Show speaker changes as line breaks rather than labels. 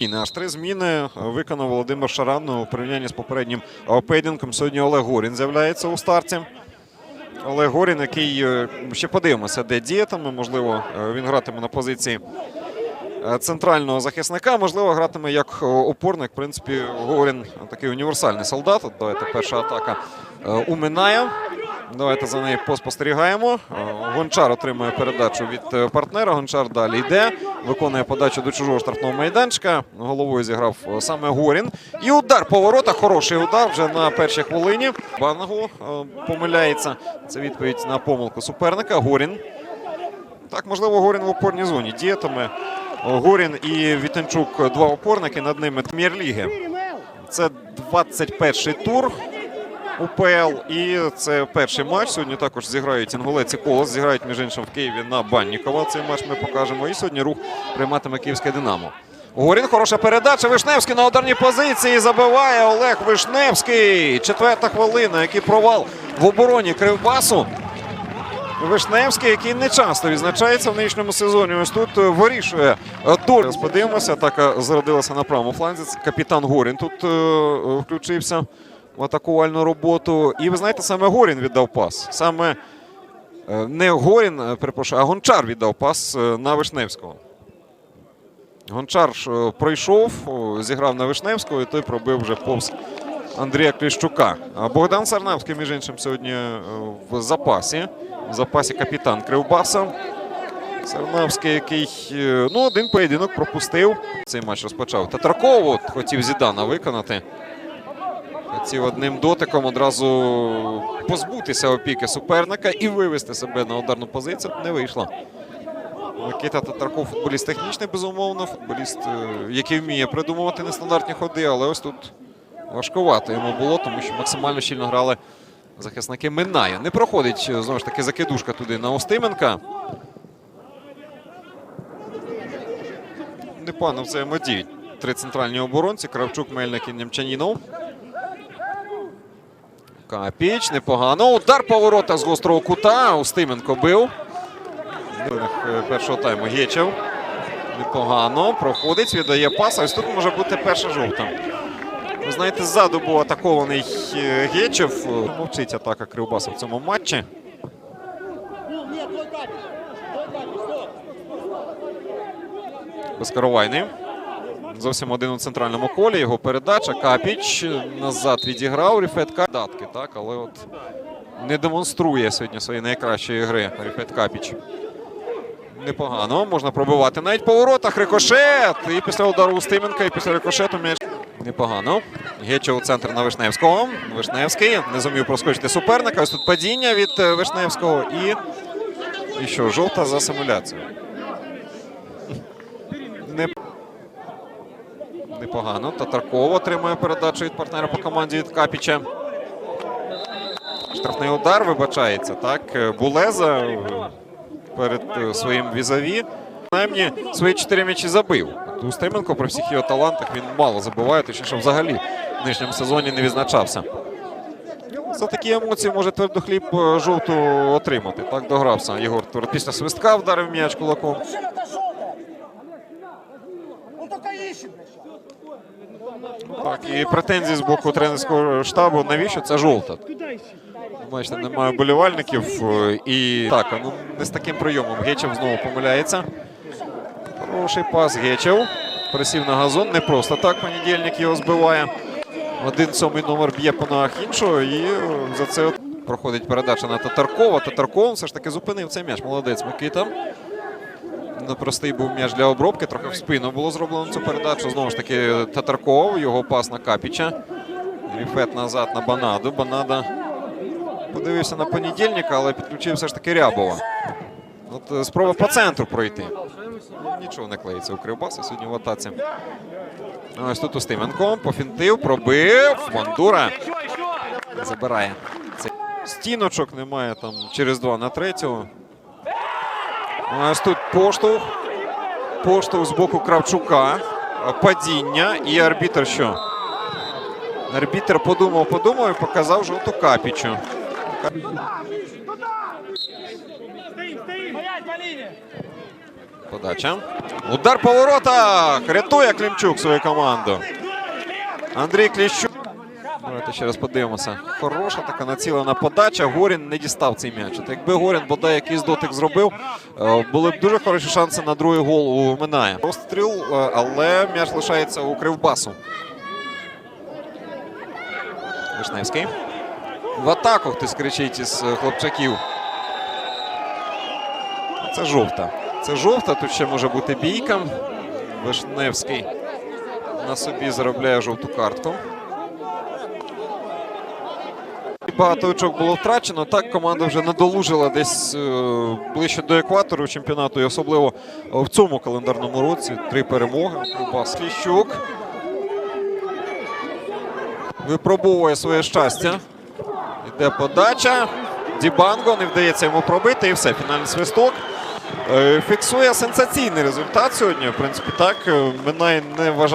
І на аж три зміни виконав Володимир Шаран у порівнянні з попереднім е, поєдинком. Сьогодні Олег Горін з'являється у старті. Олег Горін, який е, ще подивимося, де діятиме. Можливо, е, він гратиме на позиції е, центрального захисника. Можливо, гратиме як е, опорник. В принципі, Горін такий універсальний солдат. От Давайте перша атака е, у Миная. Давайте за нею поспостерігаємо. Е, Гончар отримує передачу від е, партнера. Гончар далі йде. Виконує подачу до чужого штрафного майданчика. Головою зіграв е, саме Горін. І удар по воротах. Хороший удар вже на першій хвилині. Банагу е, помиляється. Це відповідь на помилку суперника. Горін. Так, можливо, Горін в опорній зоні діятиме. Горін і Вітенчук два опорники. Над ними прем'єр-ліги. Це 21-й тур УПЛ. І це перший матч. Сьогодні також зіграють інгулець і колос. Зіграють між іншим в Києві на Баннікова. Цей матч ми покажемо. І сьогодні рух прийматиме київське Динамо. Горін, хороша передача. Вишневський на ударній позиції. Забиває Олег Вишневський. Четверта хвилина. Який провал в обороні Кривбасу. Вишневський, який не часто відзначається в нинішньому сезоні. Ось тут вирішує долю. Подивимося, атака зародилася на правому фланзі. Капітан Горін тут е, включився атакувальну роботу. І ви знаєте, саме Горін віддав пас. Саме е, не Горін, е, перепрошую, а Гончар віддав пас е, на Вишневського. Гончар пройшов, зіграв на Вишневського, і той пробив вже повз Андрія Кліщука. Богдан Сарнавський, між іншим, сьогодні в запасі. В запасі капітан Кривбаса. Сарнавський, який ну, один поєдинок пропустив. Цей матч розпочав. Татарков от хотів Зідана виконати. Хотів одним дотиком одразу позбутися опіки суперника і вивести себе на ударну позицію. Не вийшло. Микита Татарков футболіст технічний, безумовно. Футболіст, е, який вміє придумувати нестандартні ходи, але ось тут важкувато йому було, тому що максимально щільно грали захисники Минає. Не проходить е, знову ж таки закидушка туди на Остименка. Непогано взаємодіють. Три центральні оборонці. Кравчук, Мельник і Немчанінов. Капіч, непогано. Удар поворота з гострого кута. Устименко бив. Е, першого тайму Гечев. Непогано. Проходить, віддає пас. Ось тут може бути перша жовта. Ви знаєте, ззаду був атакований е, Гечев. Е, Мовчить атака Кривбаса в цьому матчі. Безкоровайний. Зовсім один у центральному колі. Його передача. Капіч назад відіграв. Ріфет Кадатки, так, але от не демонструє сьогодні своєї найкращої гри Ріфет Капіч. Непогано. Можна пробивати навіть по воротах. Рикошет. І після удару Устименка, і після рикошету м'яч. Непогано. Гечо у центр на Вишневського. Вишневський не зумів проскочити суперника. Ось тут падіння від е, Вишневського. І, і що, жовта за симуляцію. Непогано. Татарков отримує передачу від партнера по команді від Капіча. Штрафний удар вибачається. Так, Булеза перед е, своїм візаві. Принаймні свої чотири м'ячі забив. От Устименко при всіх його талантах він мало забиває, точніше взагалі в нинішньому сезоні не відзначався. За такі емоції може твердохліб е, жовту отримати. Так догрався Єгор Тур. Після свистка вдарив м'яч кулаком. Так, і претензії з боку тренерського штабу. Навіщо це жовта? Бачите, немає болівальників. е, І так, ну не з таким прийомом. Гечев знову помиляється. Хороший пас Гечев. Присів на газон. Не просто так. Понедільник його збиває. Один сьомий номер б'є по ногах іншого. І е, за це проходить передача на Татаркова. Татарков все ж таки зупинив цей м'яч. Молодець Микита. Непростий був м'яч для обробки. Трохи в спину було зроблено цю передачу. Знову ж таки, Татарков. Його пас на Капіча. Ріфет назад на Банаду. Банада подивився на понедільника, але підключив все ж таки Рябова. От е, спроба по центру пройти. Ну, Нічого не клеїться у Кривбаса сьогодні в атаці. Ось тут Устименко пофінтив, пробив. Мандура забирає. Стіночок немає там через два на третього. Ось тут поштовх. Поштовх з боку Кравчука. Падіння. І арбітр що? Арбітр подумав, подумав і показав жовту капічу.
Стоять по линии!
Подача. Удар по воротах. Рятує Клімчук свою команду. Андрій Кліщук. Давайте ще раз подивимося. Хороша така націлена подача. Горін не дістав цей м'яч. От якби Горін бодай якийсь дотик зробив, е, були б дуже хороші шанси на другий гол у Минає. Розстріл, е, але м'яч лишається у Кривбасу. Вишневський. В атаку хтось кричить із е, хлопчаків. Це жовта. Це жовта. Тут ще може бути бійка. Вишневський на собі заробляє жовту картку. Багато очок було втрачено. Так команда вже надолужила десь е, ближче до екватору чемпіонату, і особливо в цьому календарному році. Три перемоги. Кубас Кліщук випробовує своє щастя. Йде подача. Дібанго не вдається йому пробити. І все. Фінальний свисток. Е, Фіксує сенсаційний результат сьогодні. В принципі, так. е, Минай не вважає.